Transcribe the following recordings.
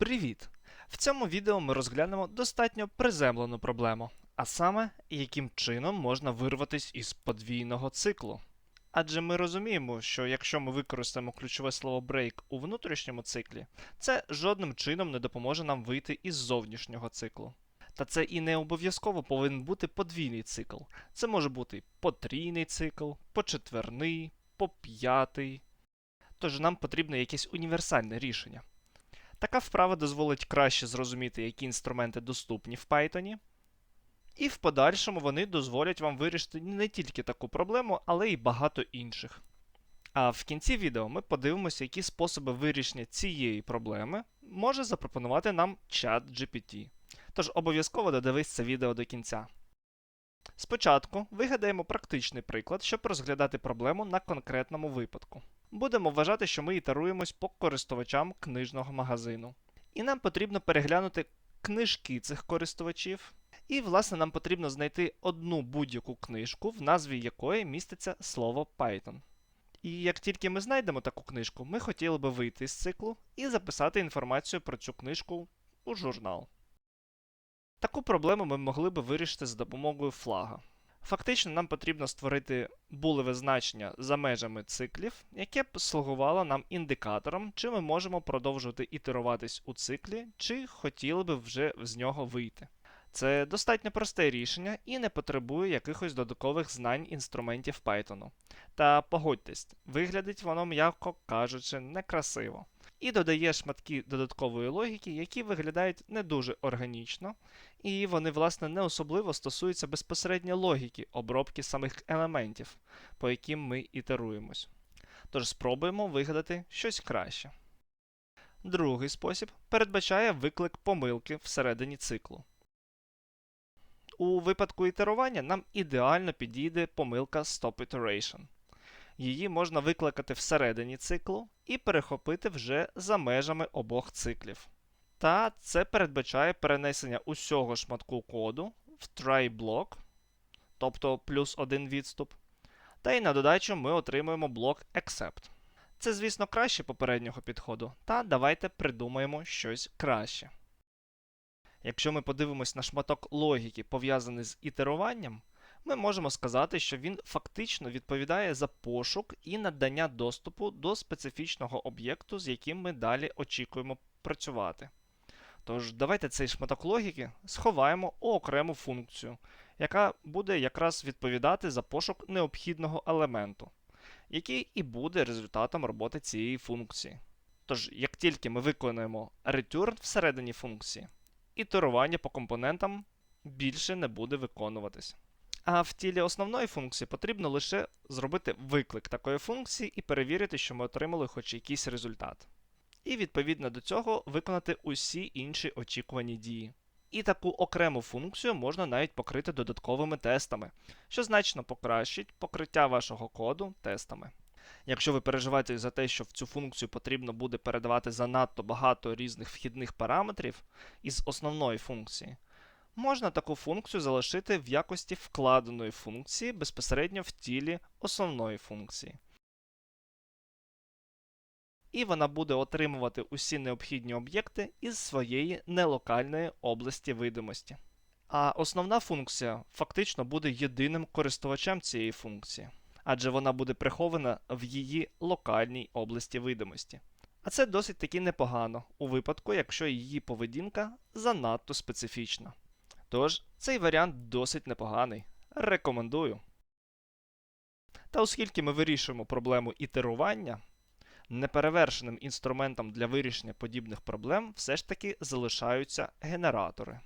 Привіт! В цьому відео ми розглянемо достатньо приземлену проблему, а саме, яким чином можна вирватися із подвійного циклу. Адже ми розуміємо, що якщо ми використаємо ключове слово break у внутрішньому циклі, це жодним чином не допоможе нам вийти із зовнішнього циклу. Та це і не обов'язково повинен бути подвійний цикл. Це може бути потрійний цикл, почетверний, поп'ятий. Тож нам потрібно якесь універсальне рішення. Така вправа дозволить краще зрозуміти, які інструменти доступні в Python, і в подальшому вони дозволять вам вирішити не тільки таку проблему, але й багато інших. А в кінці відео ми подивимося, які способи вирішення цієї проблеми може запропонувати нам чат GPT. Тож обов'язково додивись це відео до кінця. Спочатку вигадаємо практичний приклад, щоб розглядати проблему на конкретному випадку. Будемо вважати, що ми ітеруємось по користувачам книжного магазину. І нам потрібно переглянути книжки цих користувачів. І, власне, нам потрібно знайти одну будь-яку книжку, в назві якої міститься слово Python. І як тільки ми знайдемо таку книжку, ми хотіли би вийти з циклу і записати інформацію про цю книжку у журнал. Таку проблему ми могли би вирішити за допомогою флага. Фактично, нам потрібно створити булеве значення за межами циклів, яке б слугувало нам індикатором, чи ми можемо продовжувати ітеруватись у циклі, чи хотіли би вже з нього вийти. Це достатньо просте рішення і не потребує якихось додаткових знань інструментів Python. Та погодьтесь, виглядить воно, м'яко кажучи, некрасиво. І додає шматки додаткової логіки, які виглядають не дуже органічно, і вони, власне, не особливо стосуються безпосередньо логіки обробки самих елементів, по яким ми ітеруємось. Тож спробуємо вигадати щось краще. Другий спосіб передбачає виклик помилки всередині циклу. У випадку ітерування нам ідеально підійде помилка Stop Iteration. Її можна викликати всередині циклу і перехопити вже за межами обох циклів. Та це передбачає перенесення усього шматку коду в try блок, тобто плюс один відступ. Та й на додачу ми отримуємо блок except. Це, звісно, краще попереднього підходу, та давайте придумаємо щось краще. Якщо ми подивимось на шматок логіки, пов'язаний з ітеруванням, ми можемо сказати, що він фактично відповідає за пошук і надання доступу до специфічного об'єкту, з яким ми далі очікуємо працювати. Тож, давайте цей шматок логіки сховаємо у окрему функцію, яка буде якраз відповідати за пошук необхідного елементу, який і буде результатом роботи цієї функції. Тож, як тільки ми виконуємо return всередині функції, ітерування по компонентам більше не буде виконуватись. А в тілі основної функції потрібно лише зробити виклик такої функції і перевірити, що ми отримали хоч якийсь результат. І відповідно до цього виконати усі інші очікувані дії. І таку окрему функцію можна навіть покрити додатковими тестами, що значно покращить покриття вашого коду тестами. Якщо ви переживаєте за те, що в цю функцію потрібно буде передавати занадто багато різних вхідних параметрів із основної функції, можна таку функцію залишити в якості вкладеної функції безпосередньо в тілі основної функції. І вона буде отримувати усі необхідні об'єкти із своєї нелокальної області видимості. А основна функція фактично буде єдиним користувачем цієї функції, адже вона буде прихована в її локальній області видимості. А це досить таки непогано у випадку, якщо її поведінка занадто специфічна. Тож, цей варіант досить непоганий. Рекомендую. Та оскільки ми вирішуємо проблему ітерування, неперевершеним інструментом для вирішення подібних проблем все ж таки залишаються генератори.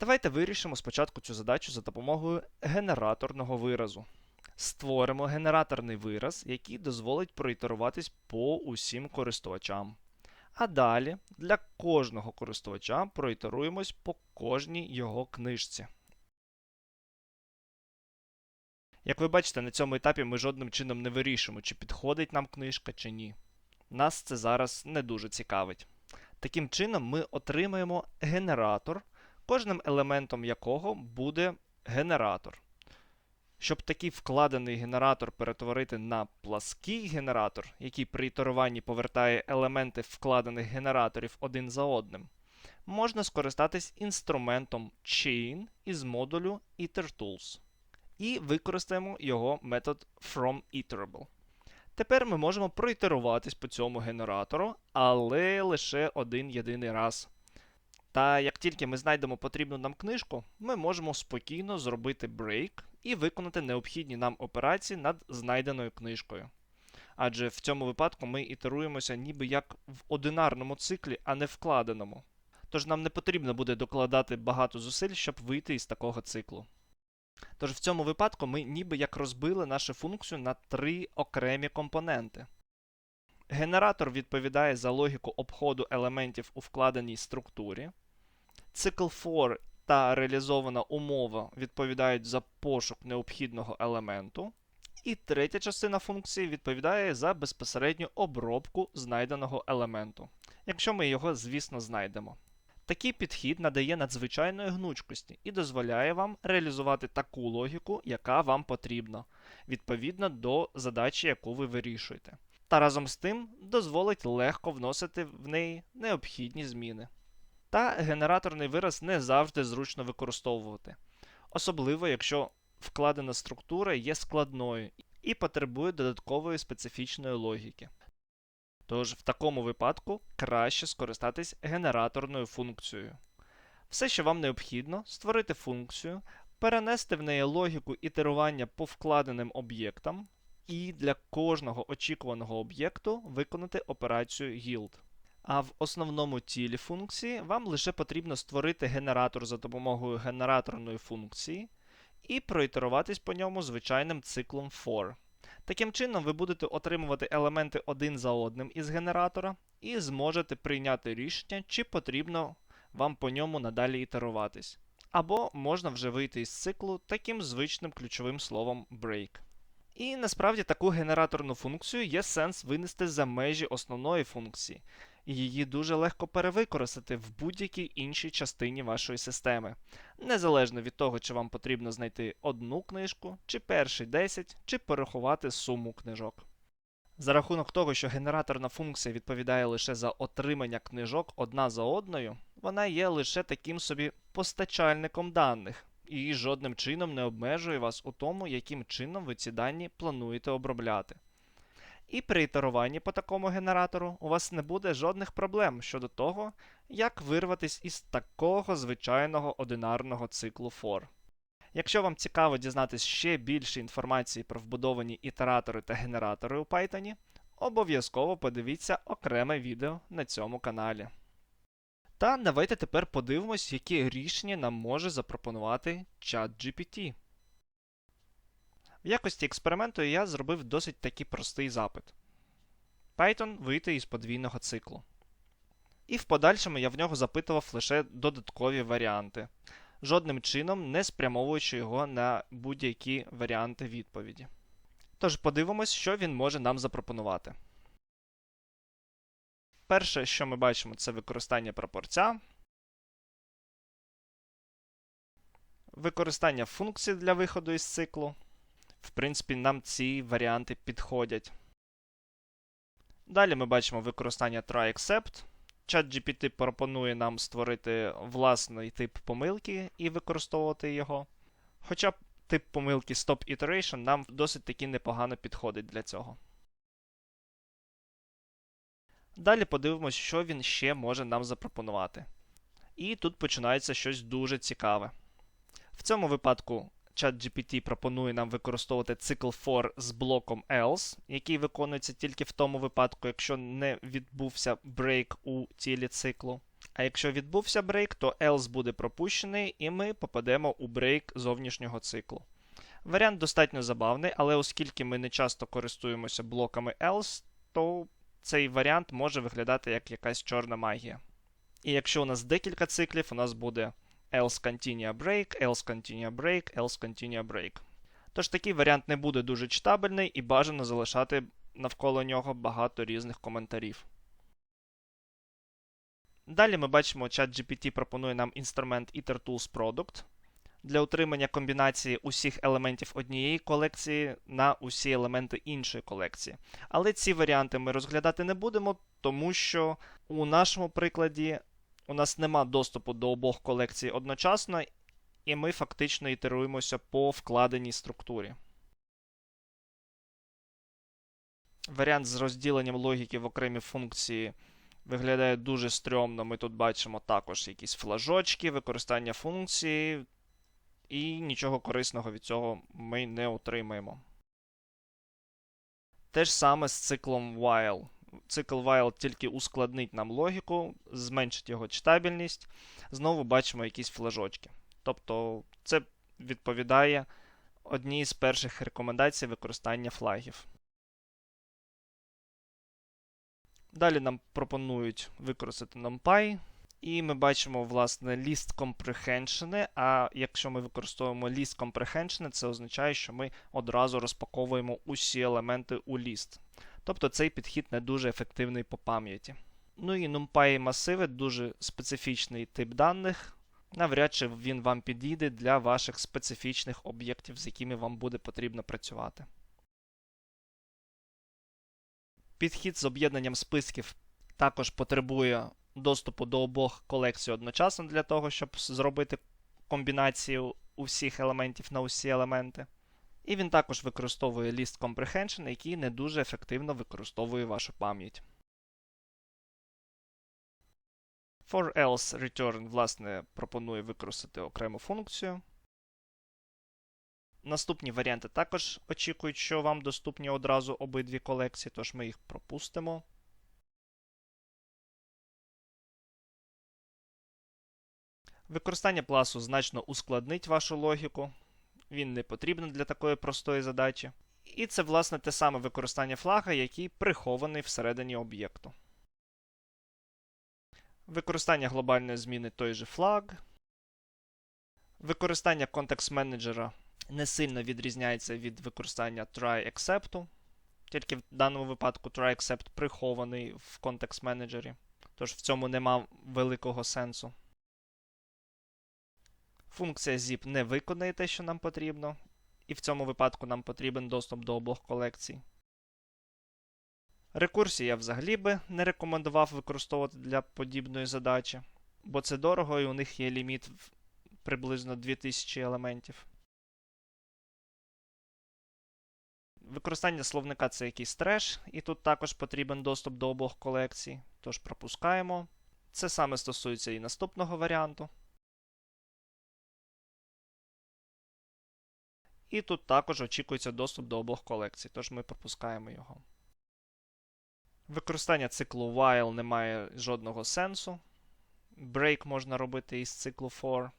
Давайте вирішимо спочатку цю задачу за допомогою генераторного виразу. Створимо генераторний вираз, який дозволить проітеруватись по усім користувачам. А далі для кожного користувача проітеруємось по кожній його книжці. Як ви бачите, на цьому етапі ми жодним чином не вирішуємо, чи підходить нам книжка, чи ні. Нас це зараз не дуже цікавить. Таким чином, ми отримаємо генератор, кожним елементом якого буде генератор. Щоб такий вкладений генератор перетворити на плаский генератор, який при ітеруванні повертає елементи вкладених генераторів один за одним, можна скористатись інструментом Chain із модулю IterTools. І використаємо його метод FromIterable. Тепер ми можемо проітеруватись по цьому генератору, але лише один єдиний раз. Та як тільки ми знайдемо потрібну нам книжку, ми можемо спокійно зробити брейк і виконати необхідні нам операції над знайденою книжкою. Адже в цьому випадку ми ітеруємося ніби як в одинарному циклі, а не вкладеному. Тож нам не потрібно буде докладати багато зусиль, щоб вийти із такого циклу. Тож в цьому випадку ми ніби як розбили нашу функцію на три окремі компоненти. Генератор відповідає за логіку обходу елементів у вкладеній структурі. Цикл for та реалізована умова відповідають за пошук необхідного елементу. І третя частина функції відповідає за безпосередню обробку знайденого елементу, якщо ми його, звісно, знайдемо. Такий підхід надає надзвичайної гнучкості і дозволяє вам реалізувати таку логіку, яка вам потрібна, відповідно до задачі, яку ви вирішуєте. Та разом з тим дозволить легко вносити в неї необхідні зміни. Та генераторний вираз не завжди зручно використовувати, особливо якщо вкладена структура є складною і потребує додаткової специфічної логіки. Тож в такому випадку краще скористатись генераторною функцією. Все, що вам необхідно, створити функцію, перенести в неї логіку ітерування по вкладеним об'єктам, і для кожного очікуваного об'єкту виконати операцію guild. А в основному тілі функції вам лише потрібно створити генератор за допомогою генераторної функції і проітеруватись по ньому звичайним циклом for. Таким чином, ви будете отримувати елементи один за одним із генератора і зможете прийняти рішення, чи потрібно вам по ньому надалі ітеруватись. Або можна вже вийти із циклу таким звичним ключовим словом break. І насправді таку генераторну функцію є сенс винести за межі основної функції, і її дуже легко перевикористати в будь-якій іншій частині вашої системи, незалежно від того, чи вам потрібно знайти одну книжку, чи перші 10, чи порахувати суму книжок. За рахунок того, що генераторна функція відповідає лише за отримання книжок одна за одною, вона є лише таким собі постачальником даних і жодним чином не обмежує вас у тому, яким чином ви ці дані плануєте обробляти. І при ітеруванні по такому генератору у вас не буде жодних проблем щодо того, як вирватися із такого звичайного одинарного циклу for. Якщо вам цікаво дізнатися ще більше інформації про вбудовані ітератори та генератори у Python, обов'язково подивіться окреме відео на цьому каналі. Та давайте тепер подивимось, які рішення нам може запропонувати ChatGPT. В якості експерименту я зробив досить таки простий запит. Python вийти із подвійного циклу. І в подальшому я в нього запитував лише додаткові варіанти, жодним чином не спрямовуючи його на будь-які варіанти відповіді. Тож подивимось, що він може нам запропонувати. Перше, що ми бачимо, це використання пропорця, використання функцій для виходу із циклу. В принципі, нам ці варіанти підходять. Далі ми бачимо використання try-except. ChatGPT пропонує нам створити власний тип помилки і використовувати його. Хоча б тип помилки Stop Iteration нам досить таки непогано підходить для цього. Далі подивимось, що він ще може нам запропонувати. І тут починається щось дуже цікаве. В цьому випадку ChatGPT пропонує нам використовувати цикл for з блоком else, який виконується тільки в тому випадку, якщо не відбувся брейк у тілі циклу. А якщо відбувся брейк, то else буде пропущений, і ми попадемо у брейк зовнішнього циклу. Варіант достатньо забавний, але оскільки ми не часто користуємося блоками else, то цей варіант може виглядати як якась чорна магія. І якщо у нас декілька циклів, у нас буде else continue break, else continue break, else continue break. Тож такий варіант не буде дуже читабельний і бажано залишати навколо нього багато різних коментарів. Далі ми бачимо, ChatGPT пропонує нам інструмент IterTools Product. для утримання комбінації усіх елементів однієї колекції на усі елементи іншої колекції. Але ці варіанти ми розглядати не будемо, тому що у нашому прикладі у нас нема доступу до обох колекцій одночасно, і ми фактично ітеруємося по вкладеній структурі. Варіант з розділенням логіки в окремі функції виглядає дуже стрьомно. Ми тут бачимо також якісь флажочки, використання функції, і нічого корисного від цього ми не отримаємо. Те ж саме з циклом while. Цикл while тільки ускладнить нам логіку, зменшить його читабельність. Знову бачимо якісь флажочки. Тобто це відповідає одній з перших рекомендацій використання флагів. Далі нам пропонують використати NumPy, і ми бачимо, власне, list comprehension, а якщо ми використовуємо list comprehension, це означає, що ми одразу розпаковуємо усі елементи у list. Тобто цей підхід не дуже ефективний по пам'яті. Ну і NumPy масиви дуже специфічний тип даних. Навряд чи він вам підійде для ваших специфічних об'єктів, з якими вам буде потрібно працювати. Підхід з об'єднанням списків також потребує доступу до обох колекцій одночасно для того, щоб зробити комбінацію усіх елементів на усі елементи. І він також використовує list comprehension, який не дуже ефективно використовує вашу пам'ять. For else return, власне, пропонує використати окрему функцію. Наступні варіанти також очікують, що вам доступні одразу обидві колекції, тож ми їх пропустимо. Використання класу значно ускладнить вашу логіку. Він не потрібен для такої простої задачі. І це, власне, те саме використання флага, який прихований всередині об'єкту. Використання глобальної зміни той же флаг. Використання контекст менеджера не сильно відрізняється від використання try-except. Тільки в даному випадку try-except прихований в контекст менеджері. Тож в цьому нема великого сенсу. Функція zip не виконає те, що нам потрібно, і в цьому випадку нам потрібен доступ до обох колекцій. Рекурсії я взагалі би не рекомендував використовувати для подібної задачі, бо це дорого і у них є ліміт приблизно 2000 елементів. Використання словника це якийсь треш, і тут також потрібен доступ до обох колекцій, тож пропускаємо. Це саме стосується і наступного варіанту. І тут також очікується доступ до обох колекцій, тож ми пропускаємо його. Використання циклу while не має жодного сенсу. Break можна робити із циклу for.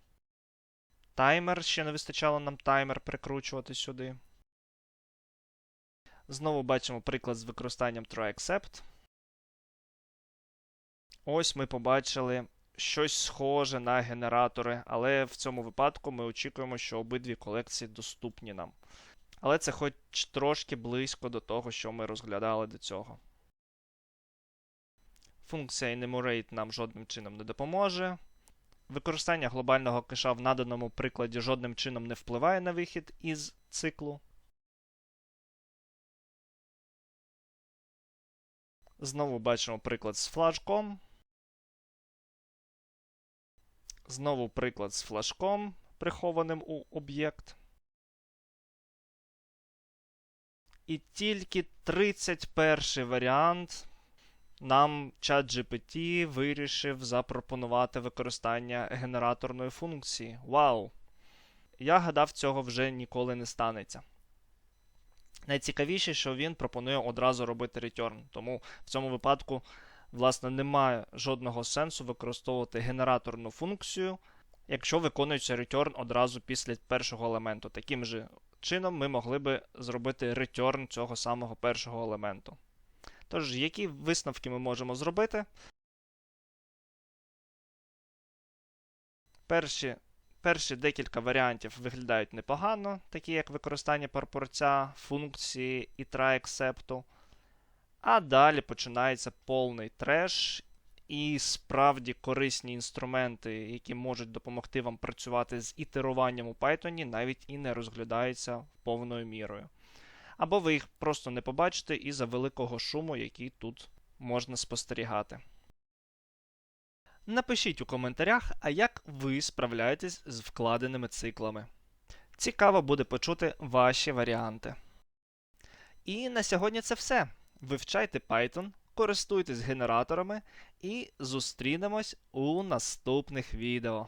Таймер ще не вистачало нам таймер прикручувати сюди. Знову бачимо приклад з використанням try-except. Ось ми побачили щось схоже на генератори, але в цьому випадку ми очікуємо, що обидві колекції доступні нам. Але це хоч трошки близько до того, що ми розглядали до цього. Функція enumerate нам жодним чином не допоможе. Використання глобального кеша в наданому прикладі жодним чином не впливає на вихід із циклу. Знову бачимо приклад з флажком. Знову приклад з флажком, прихованим у об'єкт. І тільки 31 варіант нам ChatGPT вирішив запропонувати використання генераторної функції. Вау! Я гадав, цього вже ніколи не станеться. Найцікавіше, що він пропонує одразу робити return. Тому в цьому випадку, власне, немає жодного сенсу використовувати генераторну функцію, якщо виконується return одразу після першого елементу. Таким же чином ми могли би зробити return цього самого першого елементу. Тож, які висновки ми можемо зробити? Перші Перші декілька варіантів виглядають непогано, такі як використання пропорця, функції і try-except. А далі починається повний треш, і справді корисні інструменти, які можуть допомогти вам працювати з ітеруванням у Python, навіть і не розглядаються повною мірою. Або ви їх просто не побачите із-за великого шуму, який тут можна спостерігати. Напишіть у коментарях, а як ви справляєтесь з вкладеними циклами. Цікаво буде почути ваші варіанти. І на сьогодні це все. Вивчайте Python, користуйтесь генераторами і зустрінемось у наступних відео.